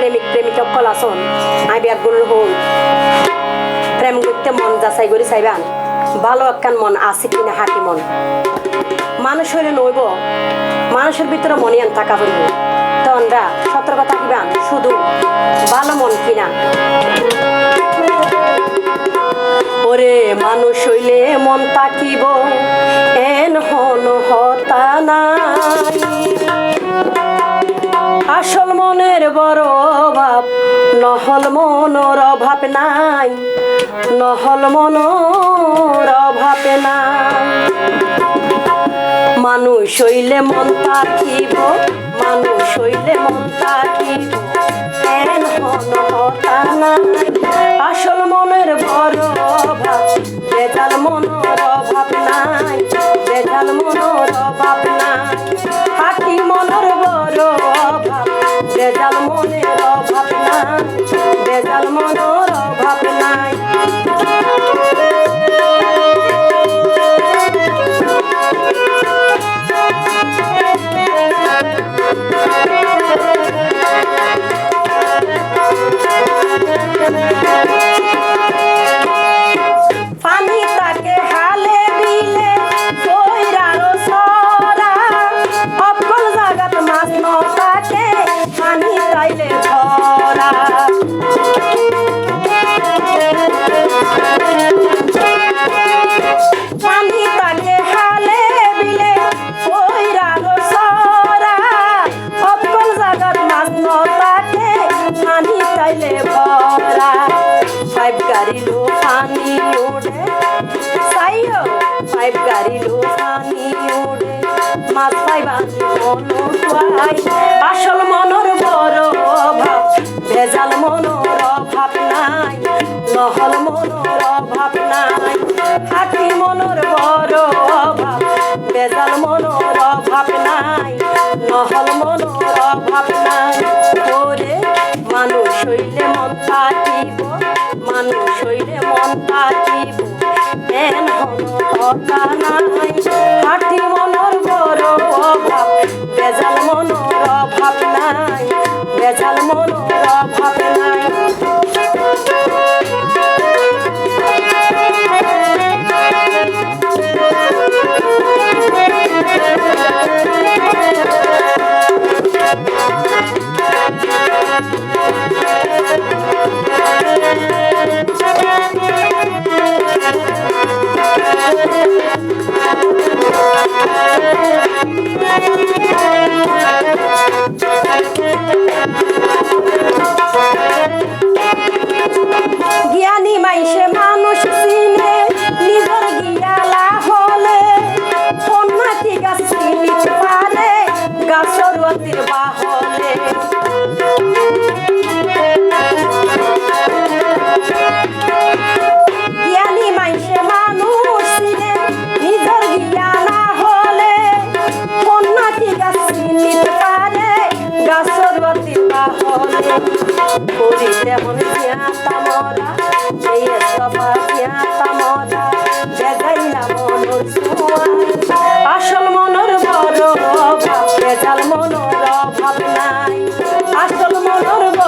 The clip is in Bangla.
প্রেমিক প্রেমিকা কল আসন আই বিয়াগুল হল। প্রেম করতে মন যাচাই করে চাইবান, ভালো একখান মন আছে কিনা হাঁটি মন। মানুষ হইলে নইব, মানুষের ভিতরে মনে আন থাকা হইব তন্ডা সতর্ক থাকিবান, শুধু ভালো মন কিনা। ওরে মানুষ হইলে মন তাকিব এন হন হতা নাই। আসল মনের বড় অভাব, নহল মনোর অভাব নাই, নহল মনোর অভাব নাই। মানুষ হইলে মন থাকিব মানুষ হইলে মন থাকিব আসল মনের বড় অভাব বেজাল মনোর আসল মনোর বড় অভাব। নহল মনোর অভাব নাই। হাতি মনোর বড় অভাব ভেজাল মনোর অভাব নাই। নহল মনোর অভাব নাই। ওরে, মানুষ হইলে মন থাকিব মানুষ হইলে মন থাকিব এন হন কথা নাই। হাতি অতির বাহলে। জ্ঞানী মাইসে মানুষ চিনে নিজের জ্ঞানা হলে কন্যাটি গাছ চিনিতে পারে গাছর অতির বাহলে করি তেমন চিয়াতা মরা এই সবা চিয়াতা